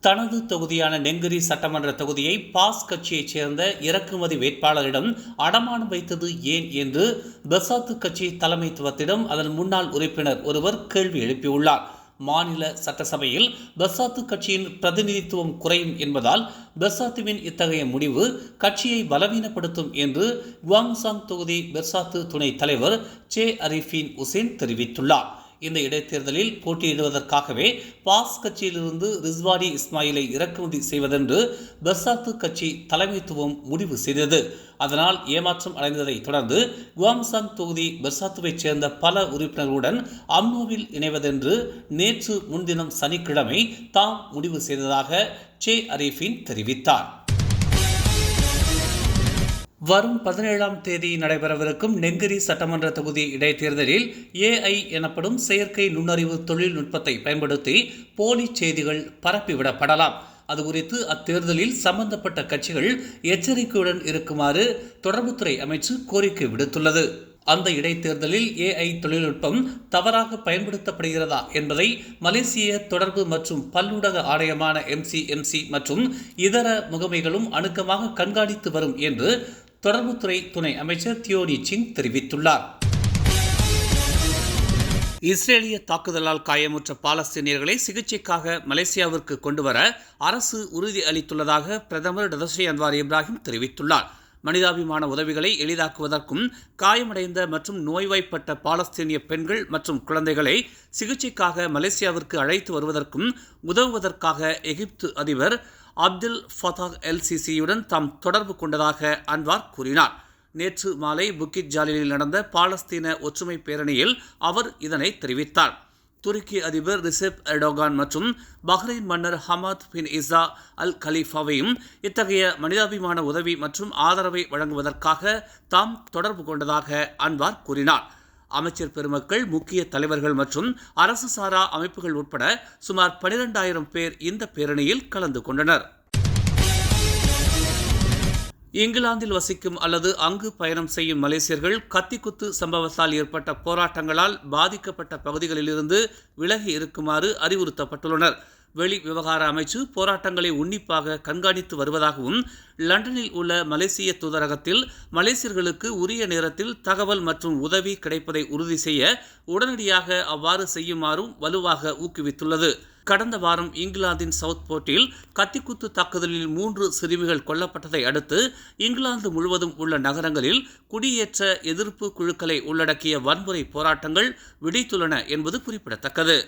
தனது தொகுதியான நெங்கிரி சட்டமன்ற தொகுதியை பாஸ் கட்சியைச் சேர்ந்த இறக்குமதி வேட்பாளரிடம் அடமானம் வைத்தது ஏன் என்று பெசாத்து கட்சி தலைமைத்துவத்திடம் அதன் முன்னாள் உறுப்பினர் ஒருவர் கேள்வி எழுப்பியுள்ளார். மாநில சட்டசபையில் பெசாத்து கட்சியின் பிரதிநிதித்துவம் குறையும் என்பதால் பெசாத்துவின் இத்தகைய முடிவு கட்சியை பலவீனப்படுத்தும் என்று குவாங்சாங் தொகுதி பெர்சாத்து துணைத் தலைவர் சே அரிஃபின் உசேன் தெரிவித்துள்ளார். இந்த இடைத்தேர்தலில் போட்டியிடுவதற்காகவே பாஸ் கட்சியிலிருந்து ரிஸ்வாடி இஸ்மாயிலை இறக்குமதி செய்வதென்று பெர்சாத்து கட்சி தலைமைத்துவம் முடிவு செய்தது. அதனால் ஏமாற்றம் அடைந்ததை தொடர்ந்து குவாம்சாங் தொகுதி பெர்சாத்துவைச் சேர்ந்த பல உறுப்பினர்களுடன் அம்னோவில் இணைவதென்று நேற்று முன்தினம் சனிக்கிழமை தாம் முடிவு செய்ததாக சே அரீஃபின் தெரிவித்தார். வரும் பதினேழாம் தேதி நடைபெறவிருக்கும் நெங்கிரி சட்டமன்ற தொகுதி இடைத்தேர்தலில் ஏஐ எனப்படும் செயற்கை நுண்ணறிவு தொழில்நுட்பத்தை பயன்படுத்தி போலி செய்திகள் பரப்பிவிடப்படலாம். அது குறித்து அத்தேர்தலில் சம்பந்தப்பட்ட கட்சிகள் எச்சரிக்கையுடன் இருக்குமாறு தொடர்புத்துறை அமைச்சு கோரிக்கை விடுத்துள்ளது. அந்த இடைத்தேர்தலில் ஏஐ தொழில்நுட்பம் தவறாக பயன்படுத்தப்படுகிறதா என்பதை மலேசிய தொடர்பு மற்றும் பல்லூடக ஆணையமான எம்சிஎம்சி மற்றும் இதர முகமைகளும் அணுக்கமாக கண்காணித்து வரும் என்று தொடர்புத்துறை துணை அமைச்சர் தியோனி சிங் தெரிவித்துள்ளார். இஸ்ரேலிய தாக்குதலால் காயமுற்ற பாலஸ்தீனியர்களை சிகிச்சைக்காக மலேசியாவிற்கு கொண்டுவர அரசு உறுதி அளித்துள்ளதாக பிரதமர் டதஸ்ரீ அன்வார் இப்ராஹிம் தெரிவித்துள்ளார். மனிதாபிமான உதவிகளை எளிதாக்குவதற்கும் காயமடைந்த மற்றும் நோய்வாய்ப்பட்ட பாலஸ்தீனிய பெண்கள் மற்றும் குழந்தைகளை சிகிச்சைக்காக மலேசியாவிற்கு அழைத்து வருவதற்கும் உதவுவதற்காக எகிப்து அதிபர் அப்துல் ஃபதாக் எல் சிசியுடன் தாம் தொடர்பு கொண்டதாக அன்வார் கூறினார். நேற்று மாலை புக்கிட் ஜாலியில் நடந்த பாலஸ்தீன ஒற்றுமை பேரணியில் அவர் இதனை தெரிவித்தார். துருக்கி அதிபர் ரிசெப் எர்டோகான் மற்றும் பஹ்ரைன் மன்னர் ஹமாத் பின் இசா அல் கலீஃபாவையும் இத்தகைய மனிதாபிமான உதவி மற்றும் ஆதரவை வழங்குவதற்காக தாம் தொடர்பு கொண்டதாக அன்வார் கூறினார். அமைச்சர் பெருமக்கள் முக்கிய தலைவர்கள் மற்றும் அரசு சாரா அமைப்புகள் உட்பட சுமார் பனிரெண்டாயிரம் பேர் இந்த பேரணியில் கலந்து கொண்டனர். இங்கிலாந்தில் வசிக்கும் அல்லது அங்கு பயணம் செய்யும் மலேசியர்கள் கத்திக்குத்து சம்பவத்தால் ஏற்பட்ட போராட்டங்களால் பாதிக்கப்பட்ட பகுதிகளிலிருந்து விலகி இருக்குமாறு அறிவுறுத்தப்பட்டுள்ளனர். வெளி விவகார அமைச்சு போராட்டங்களை உன்னிப்பாக கண்காணித்து வருவதாகவும் லண்டனில் உள்ள மலேசிய தூதரகத்தில் மலேசியர்களுக்கு உரிய நேரத்தில் தகவல் மற்றும் உதவி கிடைப்பதை உறுதி செய்ய உடனடியாக அவ்வாறு செய்யுமாறும் வலுவாக ஊக்குவித்துள்ளது. கடந்த வாரம் இங்கிலாந்தின் சவுத் போர்ட்டில் கத்திக்குத்து தாக்குதலில் மூன்று சிறுமிகள் கொல்லப்பட்டதை அடுத்து இங்கிலாந்து முழுவதும் உள்ள நகரங்களில் குடியேற்ற எதிர்ப்பு குழுக்களை உள்ளடக்கிய வன்முறை போராட்டங்கள் விடைத்துள்ளன என்பது குறிப்பிடத்தக்கது.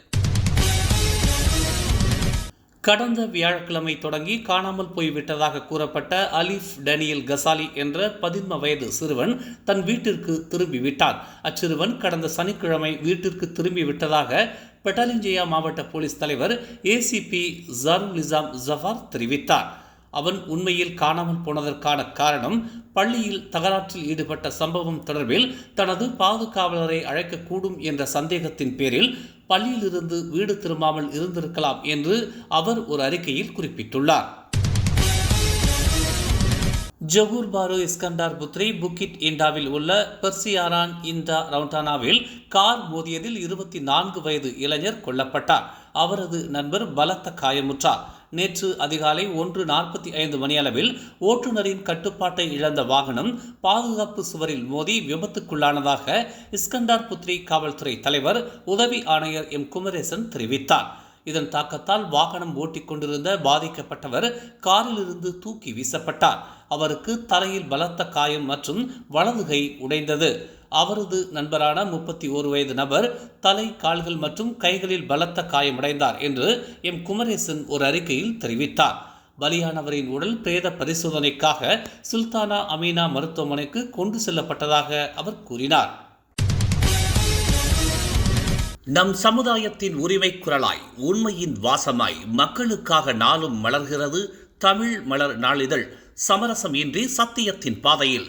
கடந்த வியாழக்கிழமை தொடங்கி காணாமல் போய்விட்டதாக கூறப்பட்ட அலிஃப் டேனியல் கசாலி என்ற பதின்ம வயது சிறுவன் தன் வீட்டிற்கு திரும்பிவிட்டான். அச்சிறுவன் கடந்த சனிக்கிழமை வீட்டிற்கு திரும்பிவிட்டதாக பெட்டாலிஞ்சியா மாவட்ட போலீஸ் தலைவர் ஏசிபி ஜாருல் நிசாம் ஜஃபார் தெரிவித்தார். அவன் உண்மையில் காணாமல் போனதற்கான காரணம் பள்ளியில் தகராற்றில் ஈடுபட்ட சம்பவம் தொடர்பில் தனது பாதுகாவலரை அழைக்கக்கூடும் என்ற சந்தேகத்தின் பேரில் பள்ளியிலிருந்து வீடு திரும்பாமல் இருந்திருக்கலாம் என்று அவர் ஒரு அறிக்கையில் குறிப்பிட்டுள்ளார். ஜகூர் பாரு இஸ்கண்டார் புத்ரி புக்கிட் இண்டாவில் உள்ள பெர்சியாரான் இண்டா ரவுண்டானாவில் கார் மோதியதில் இருபத்தி நான்கு வயது இளைஞர் கொல்லப்பட்டார். அவரது நண்பர் பலத்த காயமுற்றார். நேற்று அதிகாலை ஒன்று நாற்பத்தி ஐந்து மணியளவில் ஓட்டுநரின் கட்டுப்பாட்டை இழந்த வாகனம் பாதுகாப்பு சுவரில் மோதி விபத்துக்குள்ளானதாக இஸ்கண்டார் புத்ரி காவல்துறை தலைவர் உதவி ஆணையர் எம் குமரேசன் தெரிவித்தார். இதன் தாக்கத்தால் வாகனம் ஓட்டிக் கொண்டிருந்த பாதிக்கப்பட்டவர் காரிலிருந்து தூக்கி வீசப்பட்டார். அவருக்கு தலையில் பலத்த காயம் மற்றும் வலதுகை உடைந்தது. அவரது நண்பரான முப்பத்தி ஓரு வயது நபர் தலை கால்கள் மற்றும் கைகளில் பலத்த காயமடைந்தார் என்று எம். குமரேசன் ஒரு அறிக்கையில் தெரிவித்தார். பலியானவரின் உடல் பிரேத பரிசோதனைக்காக சுல்தானா அமீனா மருத்துவமனைக்கு கொண்டு செல்லப்பட்டதாக அவர் கூறினார். நம் சமுதாயத்தின் உரிமை குரலாய் உண்மையின் வாசமாய் மக்களுக்காக நாளும் மலர்கிறது தமிழ் மலர் நாளிதழ் சமரசம் இன்றி சத்தியத்தின் பாதையில்